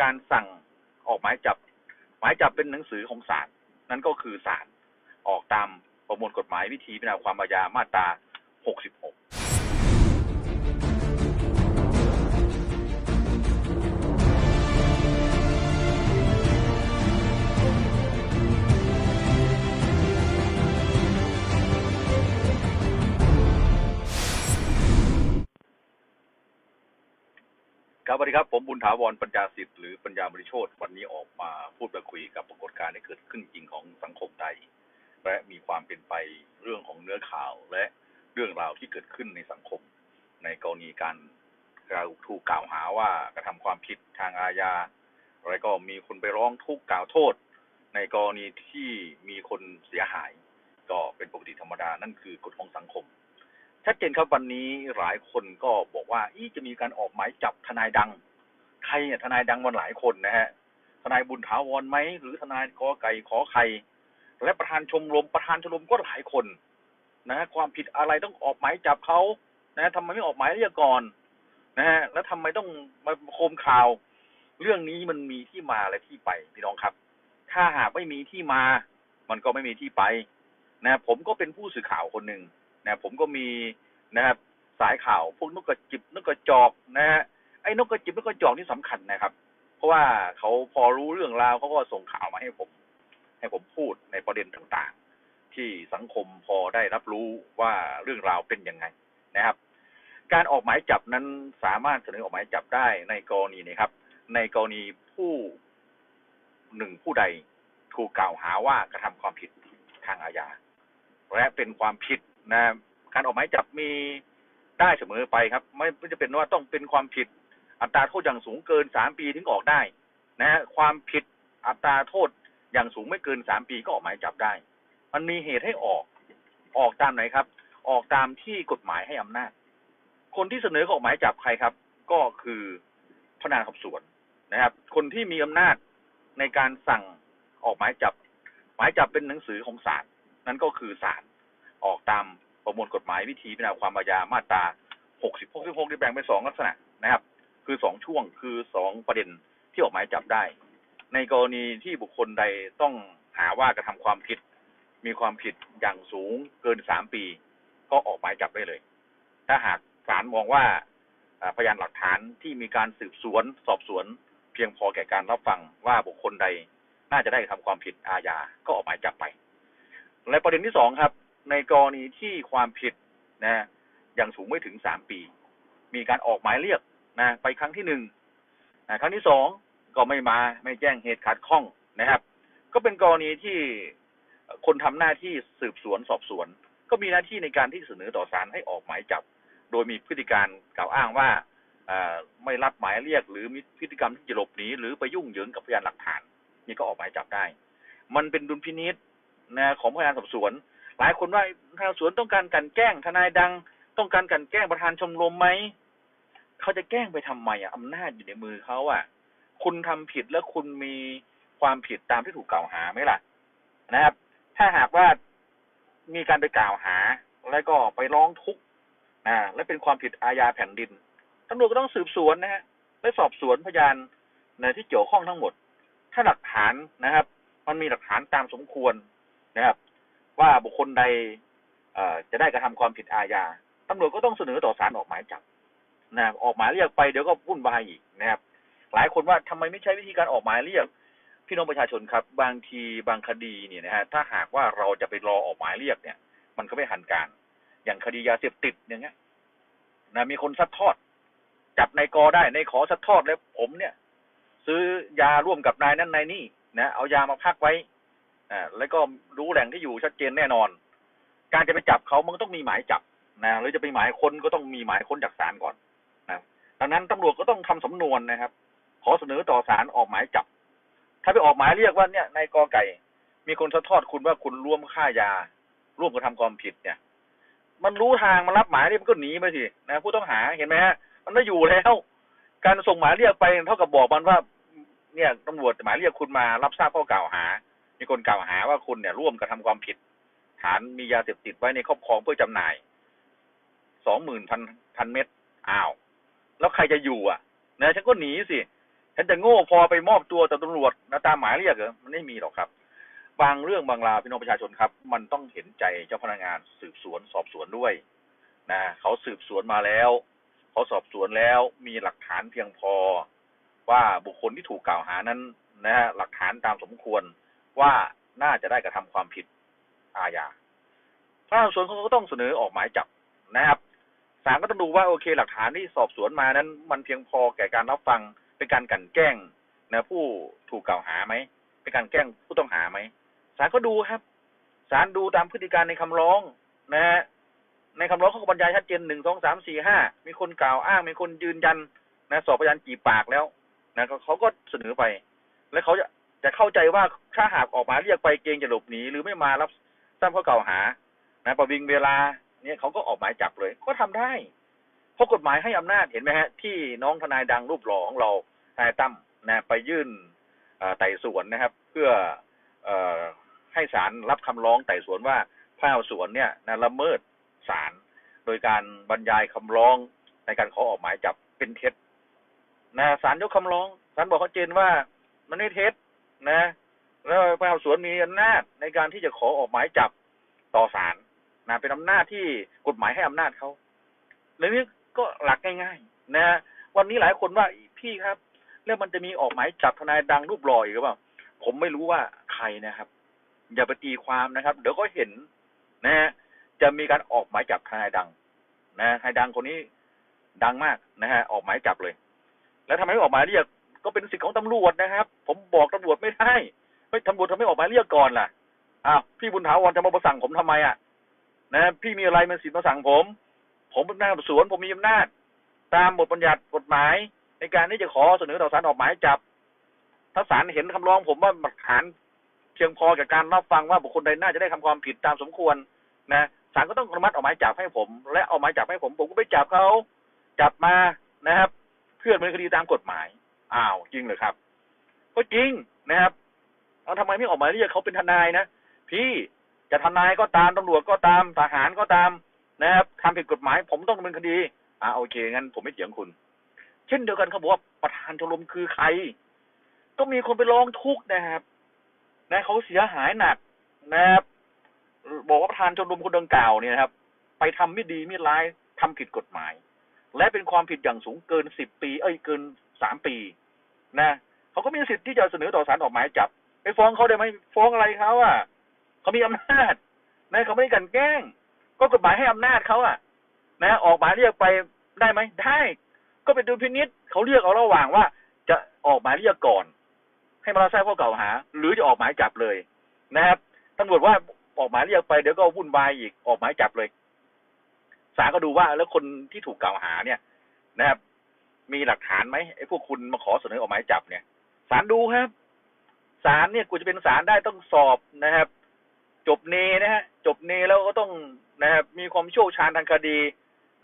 การสั่งออกหมายจับ หมายจับเป็นหนังสือของศาลนั่นก็คือศาลออกตามประมวลกฎหมายวิธีพิจารณาความอาญามาตรา 66 ครับสวัสดีครับ ผมบุญถาวรปัญญาสิทธิ์หรือปัญญาบริโชตวันนี้ออกมาพูดมาคุยกับปรากฏการณ์ที่เกิดขึ้นจริงของสังคมไทย และมีความเป็นไปเรื่องของเนื้อข่าวและเรื่องราวที่เกิดขึ้นในสังคม ในกรณีการการถูกกล่าวหาว่ากระทำความผิดทางอาญาแล้วก็มีคนไปร้องทุกข์กล่าวโทษ ในกรณีที่มีคนเสียหาย ก็เป็นปกติธรรมดานั่นคือกฎของสังคม ชัดเจนครับวันนี้หลายคนก็บอกว่าอีจะมีการออกหมายจับทนายดัง ใครเนี่ยทนายดังมันหลายคนนะฮะทนายบุญถาวรไหมหรือทนายกอไก่ขอไข่และประธานชมรมประธานชมรมก็หลายคนนะฮะความผิดอะไรต้องออกหมายจับเขานะทำไมไม่ออกหมายเรียกก่อนนะฮะแล้วทำไมต้องมาโคมข่าว เรื่องนี้มันมีที่มาและที่ไปพี่น้องครับ ถ้าหากไม่มีที่มา มันก็ไม่มีที่ไปนะผมก็เป็นผู้สื่อข่าวคนหนึ่ง นะผมก็มีนะครับสายข่าวพวกนกกระจิบนกกระจอกนะฮะไอ้นกกระจิบนกกระจอกนี่สำคัญนะครับ เพราะว่าเขาพอรู้เรื่องราวเขาก็ส่งข่าวมาให้ผม ให้ผมพูดในประเด็นต่างๆ ที่สังคมพอได้รับรู้ว่าเรื่องราวเป็นยังไงนะครับ การออกหมายจับนั้นสามารถเสนอออกหมายจับได้ในกรณีนี้ครับ ในกรณีผู้หนึ่งผู้ใดถูกกล่าวหาว่ากระทำความผิดทางอาญาและเป็นความผิด นะการออกหมายจับมีได้เสมอไปครับ ไม่จะเป็นว่าต้องเป็นความผิดอัตราโทษอย่างสูงเกินสามปีถึงออกได้ นะฮะความผิดอัตราโทษอย่างสูงไม่เกินสามปีก็ออกหมายจับได้ มันมีเหตุให้ออกออกตามไหนครับ ออกตามที่กฎหมายให้อำนาจ คนที่เสนอออกหมายจับใครครับ ก็คือพนักงานสอบสวนนะครับ คนที่มีอำนาจในการสั่งออกหมายจับ หมายจับเป็นหนังสือของศาลนั่นก็คือศาล ออกตามประมวลกฎหมายวิธีพิจารณาความอาญามาตรา 60 66ที่แบ่งเป็นสองลักษณะนะครับ คือสองช่วงคือสองประเด็นที่ออกหมายจับได้ ในกรณีที่บุคคลใดต้องหาว่ากระทำความผิด มีความผิดอย่างสูงเกินสามปี ก็ออกหมายจับได้เลย ถ้าหากศาลมองว่าพยานหลักฐานที่มีการสืบสวนสอบสวน เพียงพอแก่การรับฟังว่าบุคคลใดน่าจะได้กระทำความผิดอาญาก็ออกหมายจับไป และประเด็นที่สองครับ ในกรณีที่ความผิดนะอย่างสูงไม่ถึงสามปี มีการออกหมายเรียกนะไปครั้งที่หนึ่งนะครั้งที่สองก็ไม่มาไม่แจ้งเหตุขัดข้องนะครับ ก็เป็นกรณีที่คนทำหน้าที่สืบสวนสอบสวน ก็มีหน้าที่ในการที่เสนอต่อศาลให้ออกหมายจับ โดยมีพฤติการกล่าวอ้างว่าไม่รับหมายเรียกหรือมีพฤติกรรมที่จะหลบหนีหรือไปยุ่งเหยิงกับพยานหลักฐาน นี่ก็ออกหมายจับได้ มันเป็นดุลพินิษนะของพนักงานสอบสวน หลายคนว่าพนักงานสวนต้องการกันแกล้งทนายดัง ต้องการกันแกล้งประธานชมรมไหมเขาจะแกล้งไปทำไมอะอำนาจอยู่ในมือเขาอะ คุณทำผิดแล้วคุณมีความผิดตามที่ถูกกล่าวหาไหมล่ะ นะครับ ถ้าหากว่ามีการไปกล่าวหา แล้วก็ไปร้องทุกข์นะและเป็นความผิดอาญาแผ่นดินตำรวจก็ต้องสืบสวนนะฮะและสอบสวนพยานในที่เกี่ยวข้องทั้งหมด ถ้าหลักฐานนะครับ มันมีหลักฐานตามสมควรนะครับ ว่าบุคคลใดจะได้กระทำความผิดอาญาตำรวจก็ต้องเสนอต่อศาลออกหมายจับนะออกหมายเรียกไปเดี๋ยวก็วุ่นวายอีกนะครับ หลายคนว่าทำไมไม่ใช้วิธีการออกหมายเรียก พี่น้องประชาชนครับ บางทีบางคดีเนี่ยนะฮะถ้าหากว่าเราจะไปรอออกหมายเรียกเนี่ย มันก็ไม่หันการ อย่างคดียาเสพติดอย่างเงี้ยนะมีคนซัดทอด จับนายกอได้นายขอซัดทอดแล้วผมเนี่ย ซื้อยาร่วมกับนายนั้นนายนี่นะเอายามาพักไว้ อ่าแล้วก็รู้แหล่งที่อยู่ชัดเจนแน่นอน การจะไปจับเขามันต้องมีหมายจับนะหรือจะไปหมายค้นก็ต้องมีหมายค้นจากศาลก่อนนะดังนั้นตำรวจก็ต้องทำสำนวนนะครับ ขอเสนอต่อศาลออกหมายจับ ถ้าไปออกหมายเรียกว่าเนี่ยนายกอไก่ มีคนซัดทอดคุณว่าคุณร่วมฆ่ายา ร่วมกระทำความผิดเนี่ย มันรู้ทางมารับหมายเรียกมันก็หนีไปสินะผู้ต้องหาเห็นไหมฮะมันไม่อยู่แล้ว การส่งหมายเรียกไปเท่ากับบอกมันว่า เนี่ยตำรวจหมายเรียกคุณมารับทราบข้อกล่าวหา มีคนกล่าวหาว่าคุณเนี่ยร่วมกระทำความผิด ฐานมียาเสพติดไว้ในครอบครองเพื่อจำหน่ายสองหมื่นพันพันเม็ดอ้าว แล้วใครจะอยู่อะนะฉันก็หนีสิฉันจะโง่พอไปมอบตัวต่อตำรวจนะตามหมายเรียกเหรอมันไม่มีหรอกครับ บางเรื่องบางราวพี่น้องประชาชนครับ มันต้องเห็นใจเจ้าพนักงานสืบสวนสอบสวนด้วยนะเขาสืบสวนมาแล้ว เขาสอบสวนแล้วมีหลักฐานเพียงพอ ว่าบุคคลที่ถูกกล่าวหานั้นนะฮะหลักฐานตามสมควร ว่าน่าจะได้กระทำความผิดอาญาพนักงานสอบสวนเขาก็ต้องเสนอออกหมายจับนะครับศาลก็ต้องดูว่าโอเค หลักฐานที่สอบสวนมานั้น มันเพียงพอแก่การรับฟังเป็นการกันแกล้งนะผู้ถูกกล่าวหาไหมเป็นการแกล้งผู้ต้องหาไหมศาลก็ดูครับศาลดูตามพฤติการในคำร้องนะฮะในคำร้องเขาก็บรรยายชัดเจนหนึ่งสองสามสี่ห้ามีคนกล่าวอ้าง มีคนยืนยันนะสอบพยานกี่ปากแล้วนะเขาก็เสนอไป แล้วเขาจะ จะเข้าใจว่าถ้าหากออกหมายเรียกไปเกรงจะหลบหนีหรือไม่มารับทราบข้อกล่าวหา นะประวิงเวลาเนี่ยเขาก็ออกหมายจับเลย ก็ทำได้ เพราะกฎหมายให้อำนาจเห็นไหมฮะ ที่น้องทนายดังรูปหล่อของเราทนายตั้มนะไปยื่นอ่อไต่สวนนะครับ เพื่อเอ่อให้ศาลรับคำร้องไต่สวนว่าพระสวนเนี่ยนะละเมิดศาลโดยการบรรยายคำร้องในการขอออกหมายจับเป็นเท็จนะศาลยกคำร้องศาลบอกเขาเจนว่ามันไม่เท็จ นะแล้วพระสวนมีอำนาจในการที่จะขอออกหมายจับต่อศาลนะเป็นอำนาจที่กฎหมายให้อำนาจเขาเรื่องนี้ก็หลักง่ายๆ นะวันนี้หลายคนว่าพี่ครับ แล้วมันจะมีออกหมายจับทนายดังรูปหล่ออีกหรือเปล่าผมไม่รู้ว่าใครนะครับ อย่าไปตีความนะครับ เดี๋ยวก็เห็นนะฮะจะมีการออกหมายจับทนายดัง นะทนายดังคนนี้ดังมากนะฮะออกหมายจับเลย แล้วทำไมไม่ออกหมายเรียก ก็เป็นสิทธิ์ของตำรวจนะครับ ผมบอกตำรวจไม่ได้เฮ้ยตำรวจทำไมออกหมายเรียกก่อนล่ะอ้าวพี่บุญถาวรจะมาประสั่งผมทำไมอะนะพี่มีอะไรมาสิทธิ์มาสั่งผม ผมเป็นน้าสวนผมมีอำนาจ ตามบทบัญญัติกฎหมาย ในการที่จะขอเสนอต่อศาลออกหมายจับ ถ้าศาลเห็นคำร้องผมว่าหลักฐานเพียงพอกับการรับฟังว่าบุคคลใดน่าจะได้ทำความผิดตามสมควรนะศาลก็ต้องอนุมัติออกหมายจับให้ผม และออกหมายจับให้ผม ผมก็ไปจับเขาจับมานะครับ เพื่อดำเนินคดีตามกฎหมาย อ้าวจริงเหรอครับ ก็จริงนะครับเอาทำไมไม่ออกมาเรียกเขาเป็นทนายนะพี่จะทนายก็ตามตำรวจก็ตามทหารก็ตามนะครับทำผิดกฎหมาย ผมต้องดำเนินคดีอ่าโอเคงั้นผมไม่เถียงคุณ เช่นเดียวกันเขาบอกว่าประธานชมรมคือใคร ก็มีคนไปร้องทุกข์นะครับ นะเขาเสียหายหนักนะครับบอกว่าประธานชมรมคนดังกล่าวเนี่ยครับ ไปทำไม่ดีไม่ร้ายทำผิดกฎหมาย และเป็นความผิดอย่างสูงเกินสิบปี เอ้ยเกินสามปี นะเขาก็มีสิทธิ์ที่จะเสนอต่อศาลออกหมายจับ ไปฟ้องเขาได้ไหมฟ้องอะไรเขาอะเขามีอำนาจนะเขาไม่ได้กันแกล้ง ก็กฎหมายให้อำนาจเขาอะ นะ ออกหมายเรียกไปได้ไหมได้ ก็เป็นดุลพินิษเขาเรียกเอาระหว่างว่า จะออกหมายเรียกก่อน ให้มารับทราบข้อกล่าวหา หรือจะออกหมายจับเลยนะครับตำรวจว่าออกหมายเรียกไปเดี๋ยวก็วุ่นวายอีกออกหมายจับเลยศาลก็ดูว่าแล้วคนที่ถูกกล่าวหาเนี่ย นะครับ มีหลักฐานไหมไอ้พวกคุณมาขอเสนอออกหมายจับเนี่ยศาลดูครับศาลเนี่ยกูจะเป็นศาลได้ต้องสอบนะครับ จบเนนะฮะจบเนแล้วก็ต้องนะครับมีความโชคชาญทางคดี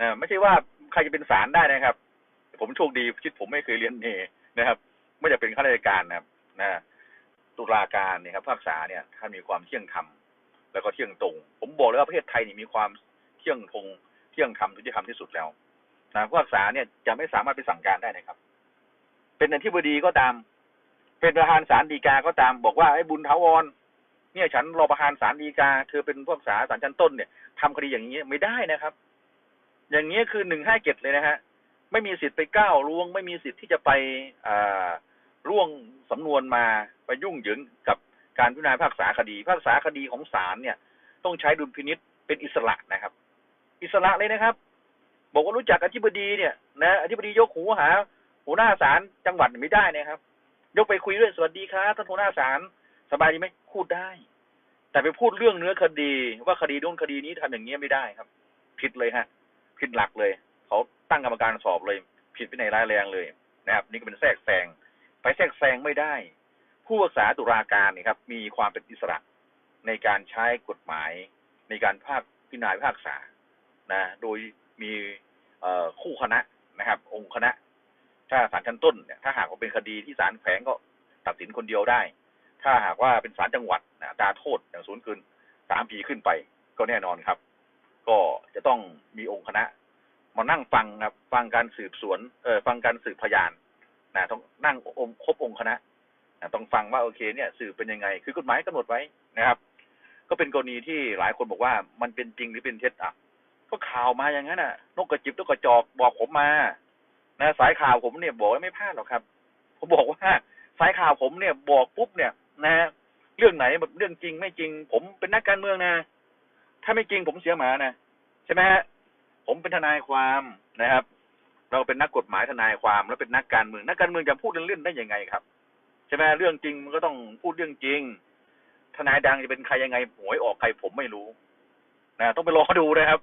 นะไม่ใช่ว่าใครจะเป็นศาลได้นะครับ ผมโชคดีชีวิตผมไม่เคยเรียนเนนะครับ ไม่จะเป็นข้าราชการนะครับนะตุลาการเนี่ยครับภาคษาเนี่ยท่านมีความเที่ยงธรรมแล้วก็เที่ยงตรง ผมบอกเลยว่าประเทศไทยนี่มีความเที่ยงตรงเที่ยงธรรมทุติธรรมที่สุดแล้ว นะผู้ภาคษาเนี่ยจะไม่สามารถไปสั่งการได้นะครับ เป็นอธิบดีก็ตาม เป็นประธานศาลฎีกาก็ตาม บอกว่าไอ้บุญทาวรเนี่ยฉันรอประธานศาลฎีกาเธอเป็นผู้พิพากษาศาลชั้นต้นเนี่ยทำคดีอย่างนี้ไม่ได้นะครับ อย่างนี้คือหนึ่งห้าเจ็ดเลยนะฮะไม่มีสิทธิ์ไปก้าวล่วง ไม่มีสิทธิ์ที่จะไปอ่าร่วงสำนวนมาไปยุ่งเหยิงกับการพิจารณาพิพากษาคดีพิพากษาคดีของศาลเนี่ย ต้องใช้ดุลพินิษเป็นอิสระนะครับ อิสระเลยนะครับ บอกว่ารู้จักอธิบดีเนี่ยนะอธิบดียกหูหาหัวหน้าศาลจังหวัดไม่ได้นะครับ ยกไปคุยด้วยสวัสดีครับท่านหัวหน้าศาลสบายดีไหมพูดได้ แต่ไปพูดเรื่องเนื้อคดี ว่าคดีโน้นคดีนี้ทำอย่างเงี้ยไม่ได้ครับ ผิดเลยฮะ ผิดหลักเลยเขาตั้งกรรมการสอบเลย ผิดไปในร้ายแรงเลยนะครับ นี่ก็เป็นแทรกแซงไปแทรกแซงไม่ได้ ผู้รักษาตุลาการนี่ครับ มีความเป็นอิสระในการใช้กฎหมาย ในการภาคพิจารณาพิพากษานะ โดย มีคู่คณะนะครับ องค์คณะ ถ้าศาลชั้นต้นเนี่ยถ้าหากว่าเป็นคดีที่ศาลแขวงก็ตัดสินคนเดียวได้ ถ้าหากว่าเป็นศาลจังหวัดนะตาโทษอย่างสูงเกินสามปีขึ้นไป ก็แน่นอนครับ ก็จะต้องมีองค์คณะ มานั่งฟังครับ ฟังการสืบสวนเออฟังการสืบพยานนะต้องนั่งองค์ครบองค์คณะนะต้องฟังว่าโอเคเนี่ยสื่อเป็นยังไง คือกฎหมายกำหนดไว้นะครับ ก็เป็นกรณีที่หลายคนบอกว่ามันเป็นจริงหรือเป็นเท็จอะ ก็ข่าวมาอย่างนั้นน่ะ นกกระจิบนกกระจอกบอกผมมา นะ สายข่าวผมเนี่ยบอกว่าไม่พลาดหรอกครับ ผมบอกว่าสายข่าวผมเนี่ยบอกปุ๊บเนี่ยนะเรื่องไหนแบบเรื่องจริงไม่จริง ผมเป็นนักการเมืองนะ ถ้าไม่จริงผมเสียหมานะใช่ไหมฮะผมเป็นทนายความนะครับ เราเป็นนักกฎหมายทนายความแล้วเป็นนักการเมืองนักการเมืองจะพูดเล่นๆได้ยังไงครับใช่ไหมเรื่องจริงมันก็ต้องพูดเรื่องจริง ทนายดังจะเป็นใครยังไงหวยออกใครผมไม่รู้นะต้องไปรอดูนะครับ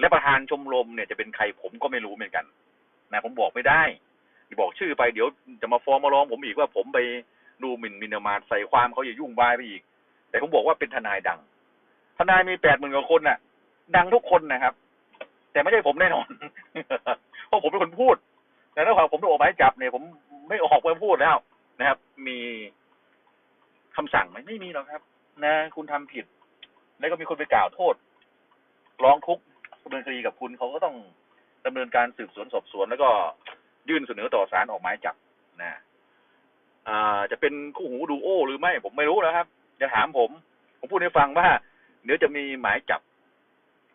และประธานชมรมเนี่ยจะเป็นใครผมก็ไม่รู้เหมือนกันนะผมบอกไม่ได้บอกชื่อไปเดี๋ยวจะมาฟ้องมาร้องผมอีกว่าผมไปดูหมิ่นมินมาใส่ความเขาอย่ายุ่งบายไปอีก แต่ผมบอกว่าเป็นทนายดัง ทนายมีแปดหมื่นกว่าคนน่ะ ดังทุกคนนะครับ แต่ไม่ใช่ผมแน่นอน เพราะผมเป็นคนพูด แต่ถ้าผมถูกออกหมายจับเนี่ย ผมไม่ออกมาพูดแล้วนะครับ มีคำสั่งไหมไม่มีหรอกครับ นะ คุณทำผิด แล้วก็มีคนไปกล่าวโทษ ร้องทุกข์ ดำเนินคดีกับคุณเขาก็ต้องดำเนินการสืบสวนสอบสวน แล้วก็ยื่นเสนอต่อศาลออกหมายจับนะอ่าจะเป็นคู่หูดูโอ หรือไม่ผมไม่รู้นะครับจะถามผม ผมพูดให้ฟังว่าเดี๋ยวจะมีหมายจับ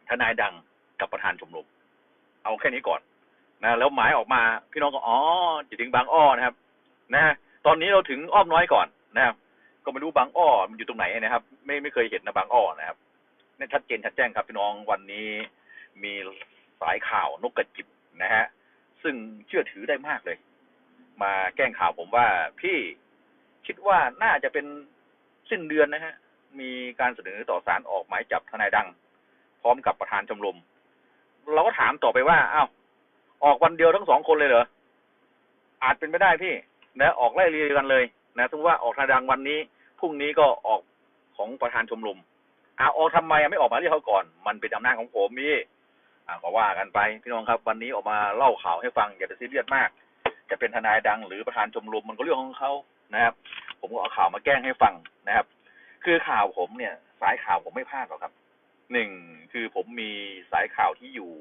ทนายดังกับประธานชมรมเอาแค่นี้ก่อนนะแล้วหมายออกมาพี่น้องก็อ๋อจะถึงบางอ้อนะครับ นะตอนนี้เราถึงอ้อมน้อยก่อนนะครับก็ไม่รู้บางอ้อมันอยู่ตรงไหนนะครับ ไม่ไม่เคยเห็นนะบางอ้อนะครับนี่ชัดเจนชัดแจ้งครับพี่น้องวันนี้ มีสายข่าวนกกระจิบนะฮะซึ่งเชื่อถือได้มากเลย มาแกล้งข่าวผมว่าพี่คิดว่าน่าจะเป็นสิ้นเดือนนะฮะมีการเสนอต่อศาลออกหมายจับทนายดัง พร้อมกับประธานชมรมเราก็ถามต่อไปว่าอ้าวออกวันเดียวทั้งสองคนเลยเหรออาจเป็นไม่ได้พี่นะออกไล่เรียกันเลยนะสมมติว่าออกทนายดังวันนี้พรุ่งนี้ก็ออกของประธานชมรมอ่าออกทำไมไม่ออกมาเรียกเขาก่อน มันเป็นอำนาจของผมพี่ อ่าก็ว่ากันไปพี่น้องครับ วันนี้ออกมาเล่าข่าวให้ฟังอย่าไปซีเรียสมาก จะเป็นทนายดังหรือประธานชมรมมันก็เรื่องของเขานะครับ ผมก็เอาข่าวมาแกล้งให้ฟังนะครับ คือข่าวผมเนี่ย สายข่าวผมไม่พลาดหรอกครับหนึ่งคือผมมีสายข่าวที่อยู่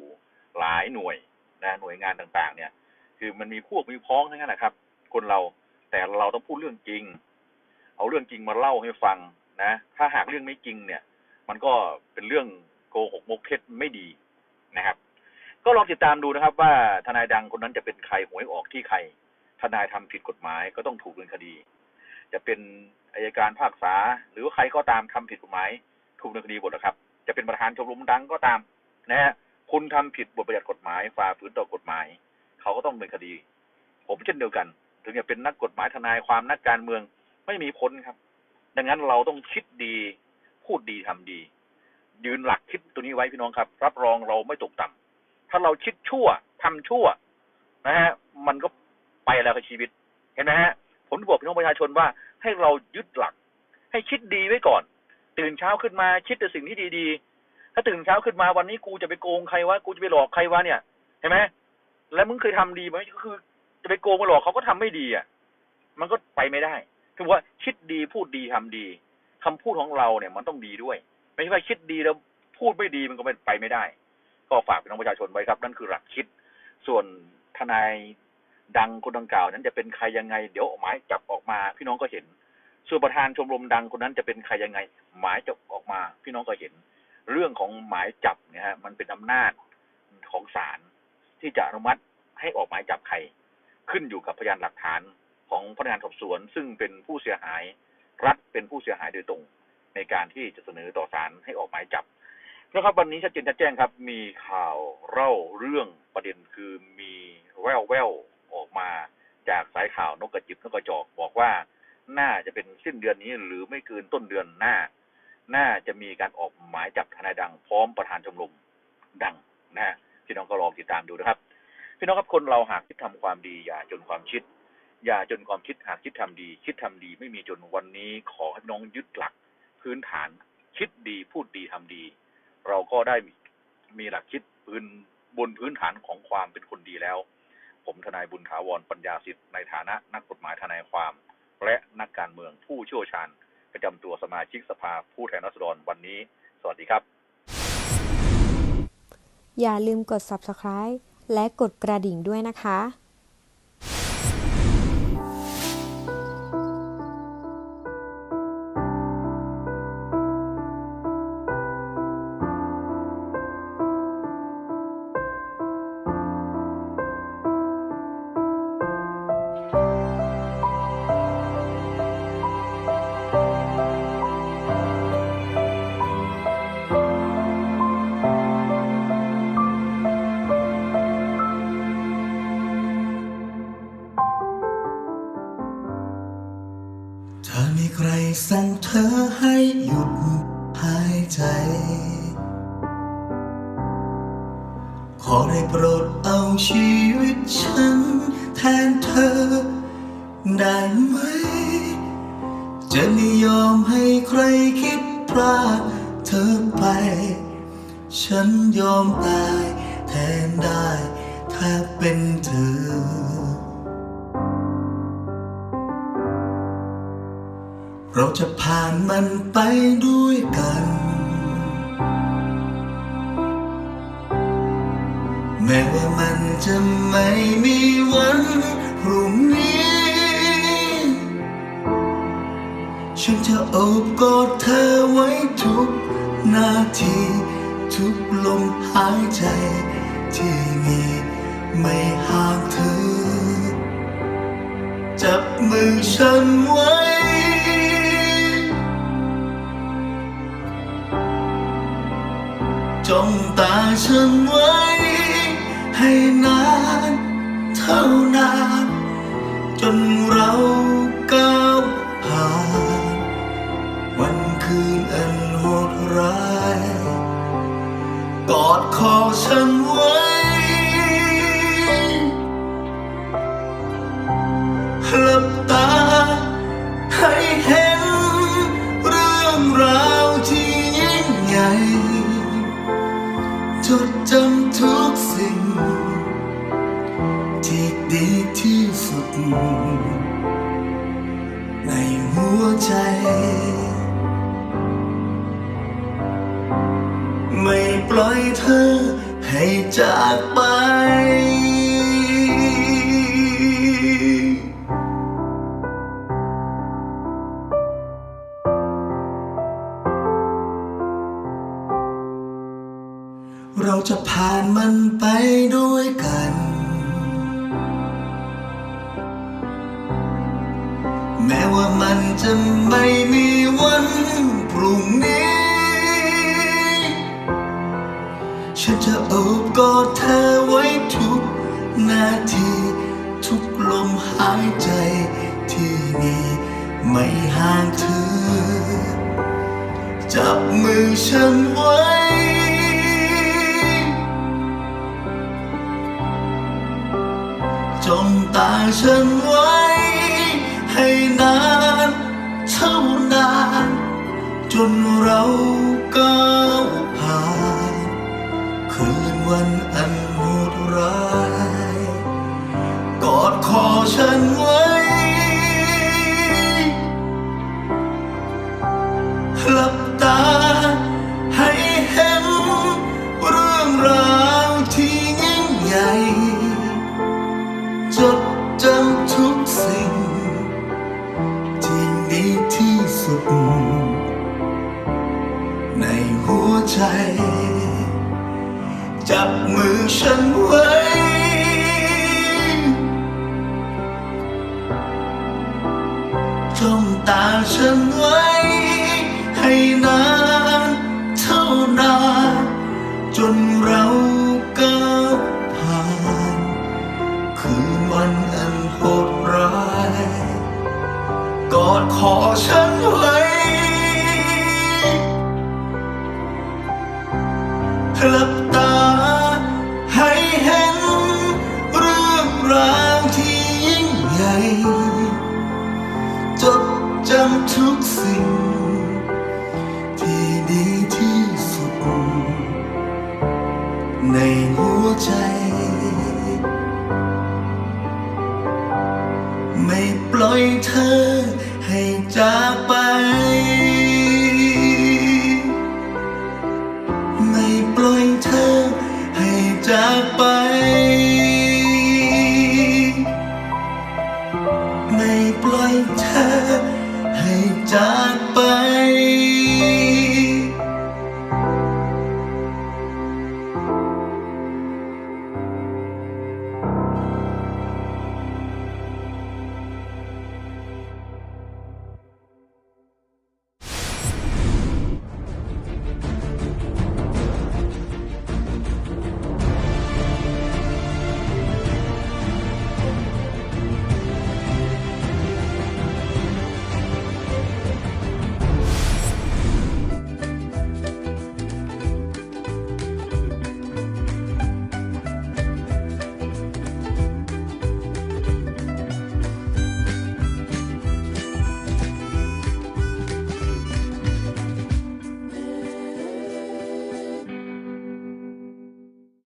หลายหน่วยนะหน่วยงานต่างๆ เนี่ย คือมันมีพวกมีพ้องทั้งนั้นแหละครับ คนเราแต่เราต้องพูดเรื่องจริง เอาเรื่องจริงมาเล่าให้ฟังนะ ถ้าหากเรื่องไม่จริงเนี่ย มันก็เป็นเรื่องโกหกมกเท็จไม่ดี นะครับ ก็ลองติดตามดูนะครับ ว่าทนายดังคนนั้นจะเป็นใครหวยออกที่ใคร ทนายทำผิดกฎหมายก็ต้องถูกดำเนินคดี จะเป็นอายการภาคษา หรือว่าใครก็ตามทำผิดกฎหมาย ถูกดำเนินคดีหมดนะครับ จะเป็นประธานชมรมดังก็ตามนะฮะคุณทำผิดบทบัญญัติกฎหมายฝ่าฝืนต่อกฎหมาย เขาก็ต้องดำเนินคดี ผมเช่นเดียวกัน ถึงจะเป็นนักกฎหมายทนายความนักการเมืองไม่มีพ้นครับ ดังนั้นเราต้องคิดดี พูดดีทำดี ยืนหลักคิดตัวนี้ไว้พี่น้องครับ รับรองเราไม่ตกต่ำถ้าเราคิดชั่วทำชั่วนะฮะมันก็ไปแล้วกับชีวิต เห็นไหมฮะผมบอกพี่น้องประชาชนว่าให้เรายึดหลัก ให้คิดดีไว้ก่อน ตื่นเช้าขึ้นมาคิดแต่สิ่งที่ดีๆ ถ้าตื่นเช้าขึ้นมาวันนี้กูจะไปโกงใครวะกูจะไปหลอกใครวะเนี่ยเห็นไหมแล้วมึงเคยทำดีไหมก็คือ จะไปโกงไปหลอกเขาก็ทำไม่ดีอะ มันก็ไปไม่ได้คือว่าคิดดีพูดดีทำดีคำพูดของเราเนี่ยมันต้องดีด้วย ไม่ใช่ว่าคิดดีแล้วพูดไม่ดีมันก็ไปไม่ได้ ก็ฝากพี่น้องประชาชนไว้ครับ นั่นคือหลักคิด ส่วนทนายดังคนดังกล่าว นั้นจะเป็นใครยังไงเดี๋ยวหมายจับออกมา พี่น้องก็เห็น ส่วนประธานชมรมดังคนนั้นจะเป็นใครยังไง หมายจับออกมา พี่น้องก็เห็น เรื่องของหมายจับเนี่ยฮะมันเป็นอำนาจของศาลที่จะอนุมัติให้ออกหมายจับใคร ขึ้นอยู่กับพยานหลักฐานของพนักงานสอบสวน ซึ่งเป็นผู้เสียหาย รัฐเป็นผู้เสียหายโดยตรง ในการที่จะเสนอต่อศาลให้ออกหมายจับนะครับวันนี้ชัดเจนชัดแจ้งครับ มีข่าวเล่าเรื่องประเด็นคือมีแววแววออกมาจากสายข่าวนกกระจิบนกกระจอกบอกว่าน่าจะเป็นสิ้นเดือนนี้หรือไม่เกินต้นเดือนหน้า น่าจะมีการออกหมายจับทนายดัง พร้อมประธานชมรมดังนะฮะพี่น้องก็ลองติดตามดูนะครับ พี่น้องครับคนเราหากคิดทำความดี อย่าจนความคิด อย่าจนความคิดหากคิดทำดี คิดทำดีไม่มีจนวันนี้ขอให้น้องยึดหลัก พื้นฐานคิดดีพูดดีทำดี เราก็ได้มีมีหลักคิดพื้นบนพื้นฐานของความเป็นคนดีแล้ว ผมทนายบุญถาวรปัญญาสิทธิ์ในฐานะนักกฎหมายทนายความ และนักการเมืองผู้เชี่ยวชาญ ประจำตัวสมาชิกสภาผู้แทนราษฎรวันนี้ สวัสดีครับ อย่าลืมกด subscribe และกดกระดิ่งด้วยนะคะ ฉันแทนเธอ ได้ไหม จะไม่ยอมให้ใครคิดพลาดเธอไป ฉันยอมตายแทนได้ถ้าเป็นเธอ เราจะผ่านมันไปด้วยกัน แม้ว่ามันจะไม่มีวันพรุ่งนี้ ฉันจะโอบกอดเธอไว้ทุกนาที ทุกลมหายใจที่มีไม่ห่างเธอ จับมือฉันไว้จ้องตาฉันไว้ ให้นานเท่านาน จนเราก้าวผ่าน วันคืนอันโหดร้าย กอดคอฉันไว้ ผ่านมันไปด้วยกัน แม้ว่ามันจะไม่มีวันพรุ่งนี้ ฉันจะโอบกอดเธอไว้ทุกนาที ทุกลมหายใจที่มีไม่ห่างเธอ จับมือฉันไว้ จ้องตาฉันไว้ ให้นานเท่านาน จนเราก้าวผ่านคืนวันอันโหดร้าย กอดคอฉันไว้ ฉันไว้จ้องตาฉันไว้ ให้นานเท่านาน จนเราก้าวผ่าน คืนวันอันโหดร้าย กอดคอฉัน ในหัวใจ